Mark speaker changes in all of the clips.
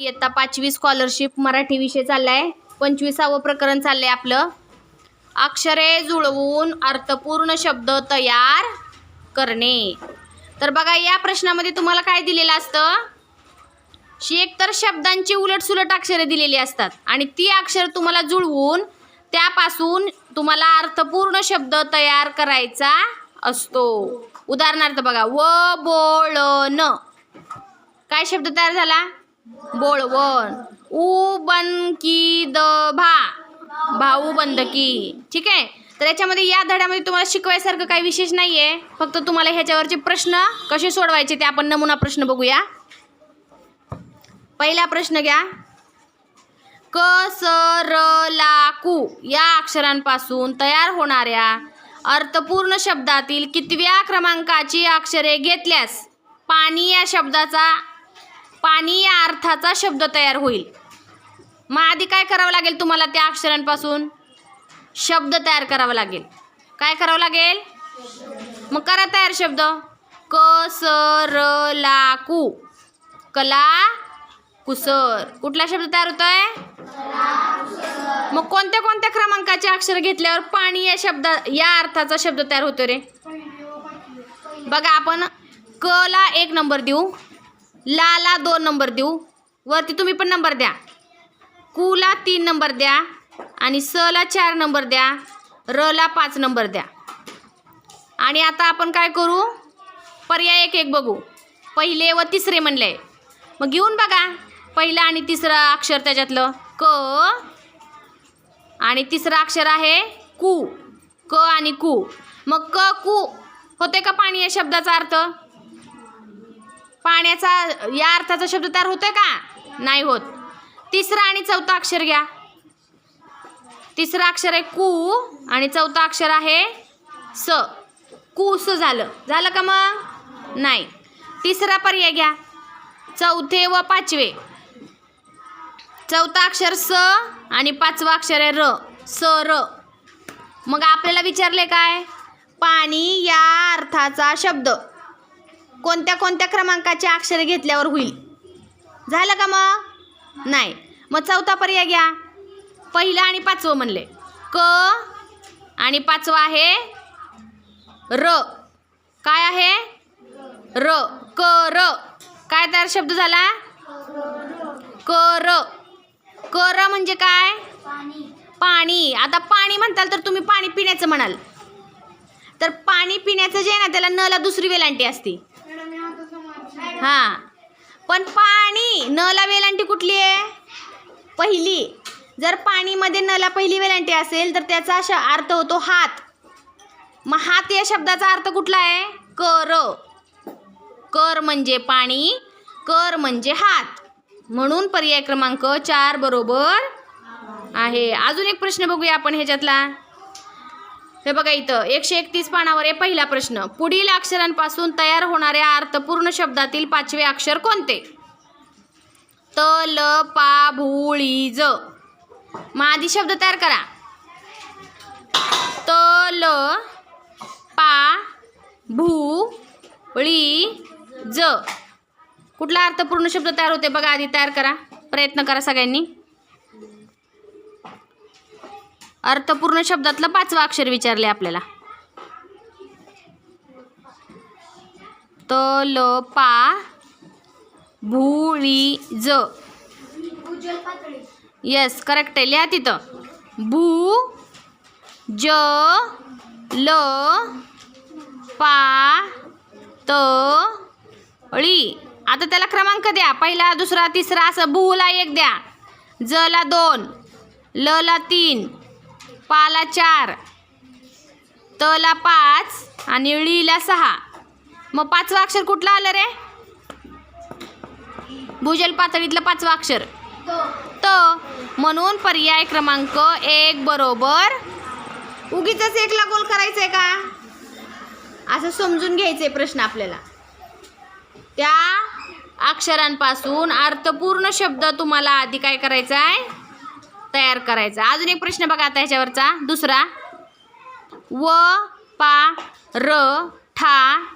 Speaker 1: इयत्ता पाचवी स्कॉलरशिप मराठी विषय चाललाय. पंचवीसावं प्रकरण चाललंय आपलं. अक्षरे जुळवून अर्थपूर्ण शब्द तयार करणे. तर बघा या प्रश्नामध्ये तुम्हाला काय दिलेलं असतं? शी एकतर शब्दांची उलटसुलट अक्षरे दिलेली असतात आणि ती अक्षर तुम्हाला जुळवून त्यापासून तुम्हाला अर्थपूर्ण शब्द तयार करायचा असतो. उदाहरणार्थ बघा व बोळ न. काय शब्द तयार झाला? बोळवण. उ बन द भा. भाऊ बंदकी ठीक आहे? तर याच्यामध्ये या धड्यामध्ये तुम्हाला शिकवायसारखं काही विशेष नाही आहे फक्त तुम्हाला ह्याच्यावरचे प्रश्न कसे सोडवायचे ते आपण नमुना प्रश्न बघूया. पहिला प्रश्न घ्या. क स र ला कू या अक्षरांपासून तयार होणाऱ्या अर्थपूर्ण शब्दातील कितव्या क्रमांकाची अक्षरे घेतल्यास? पाणी या शब्दाचा पाणी या अर्थाचा शब्द तयार होईल. मग आधी काय करावं लागेल तुम्हाला त्या अक्षरांपासून? शब्द तयार करावा लागेल. काय करावं लागेल? मग करा तयार शब्द. क स र ला कू. कला कुसर. कुठला शब्द तयार होतोय? मग कोणत्या कोणत्या क्रमांकाचे अक्षर घेतल्यावर पाणी या शब्द या अर्थाचा शब्द तयार होतो रे? बघा आपण क ला एक नंबर देऊ. ला ला दोन नंबर देऊ. वरती तुम्ही पण नंबर द्या. कू ला तीन नंबर द्या आणि स ला चार नंबर द्या. र ला पाच नंबर द्या. आणि आता आपण काय करू? पर्याय एक एक बघू. पहिले व तिसरे म्हणले. मग घेऊन बघा. पहिलं आणि तिसरं अक्षर त्याच्यातलं. क आणि तिसरं अक्षर आहे कू. क आणि कू. मग क कू. होते का पाणी या शब्दाचा अर्थ? पाण्याचा या अर्थाचा शब्द तयार होतोय का? नाही होत. तिसरा आणि चौथा अक्षर घ्या. तिसरं अक्षर आहे कू आणि चौथा अक्षर आहे स. कूस झालं. झालं का मग? नाही. तिसरा पर्याय घ्या. चौथे व पाचवे. चौथा अक्षर स आणि पाचवा अक्षर आहे र. स र. मग आपल्याला विचारले काय? पाणी या अर्थाचा शब्द. कोणत्या कोणत्या क्रमांकाचे अक्षरे घेतल्यावर होईल? झालं का मग? नाही. मग चौथा पर्याय घ्या. पहिलं आणि पाचवं म्हणले. क आणि पाचवं आहे र. काय आहे? र. क र. काय तयार शब्द झाला? क र. क र म्हणजे काय? पाणी. आता पाणी म्हणताल तर तुम्ही पाणी पिण्याचं म्हणाल. तर पाणी पिण्याचं जे आहे ना त्याला नला दुसरी वेलांटी असते. हां. पण पाणी नला वेलांटी कुठली आहे? पहिली. जर पाणीमध्ये नला पहिली वेलांटी असेल तर त्याचा अशा अर्थ होतो हात. मग हात या शब्दाचा अर्थ कुठला आहे? कर. कर म्हणजे पाणी कर म्हणजे हात. म्हणून पर्याय क्रमांक चार बरोबर आहे. अजून एक प्रश्न बघूया आपण ह्याच्यातला. हे बघा इथं एकशे एकतीस पानावर आहे पहिला प्रश्न. पुढील अक्षरांपासून तयार होणाऱ्या अर्थपूर्ण शब्दातील पाचवे अक्षर कोणते? त ल पा भुळी ज. मग आधी शब्द तयार करा. त ल पा भू ळी ज. कुठला अर्थपूर्ण शब्द तयार होते बघा आधी तयार करा. प्रयत्न करा सगळ्यांनी. अर्थपूर्ण शब्दातलं पाचवं अक्षर विचारले आपल्याला. त ल पा भूळी ज. येस करेक्ट आहे. लिहा तिथं. भू ज ल पा त ळी. आता त्याला क्रमांक द्या. पहिला दुसरा तिसरा असं भूला एक द्या. ज ला दोन ल ला तीन पाला चार. तला पाच आणि ळीला सहा. मग पाचवं अक्षर कुठलं आलं रे? भूजल पातळीतलं पाचवं अक्षर. त. म्हणून पर्याय क्रमांक एक बरोबर. उगीच एकला गोल करायचंय का? असं समजून घ्यायचंय प्रश्न आपल्याला. त्या अक्षरांपासून अर्थपूर्ण शब्द तुम्हाला आधी काय करायचा आहे तयार करायचा. अजून एक प्रश्न बघा आता ह्याच्यावरचा. दुसरा. व पा र ठा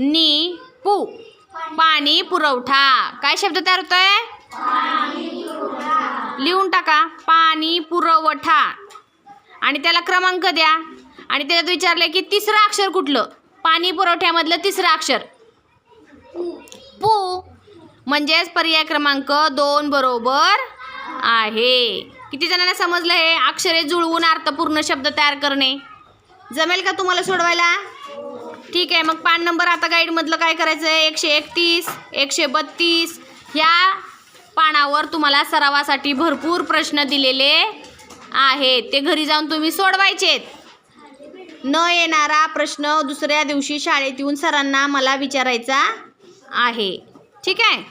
Speaker 1: नी पू. पाणी पुरवठा. काय शब्द तयार होतोय? टाका. पाणी पुरवठा. आणि त्याला क्रमांक द्या. आणि त्याच्यात विचारलं की तिसरं अक्षर कुठलं? पाणी पुरवठ्यामधलं तिसरं अक्षर. पू. म्हणजेच पर्याय क्रमांक दोन बरोबर आहे. किती जणांना समजलं हे? अक्षरे जुळवून अर्थपूर्ण शब्द तयार करणे. जमेल का तुम्हाला सोडवायला? ठीक आहे मग पान नंबर आता गाईडमधलं काय करायचं आहे? एकशे एकतीस एकशे बत्तीस. ह्या पानावर तुम्हाला सरावासाठी भरपूर प्रश्न दिलेले आहेत. ते घरी जाऊन तुम्ही सोडवायचेत. न येणारा प्रश्न दुसऱ्या दिवशी शाळेत येऊन सरांना मला विचारायचा आहे. ठीक आहे?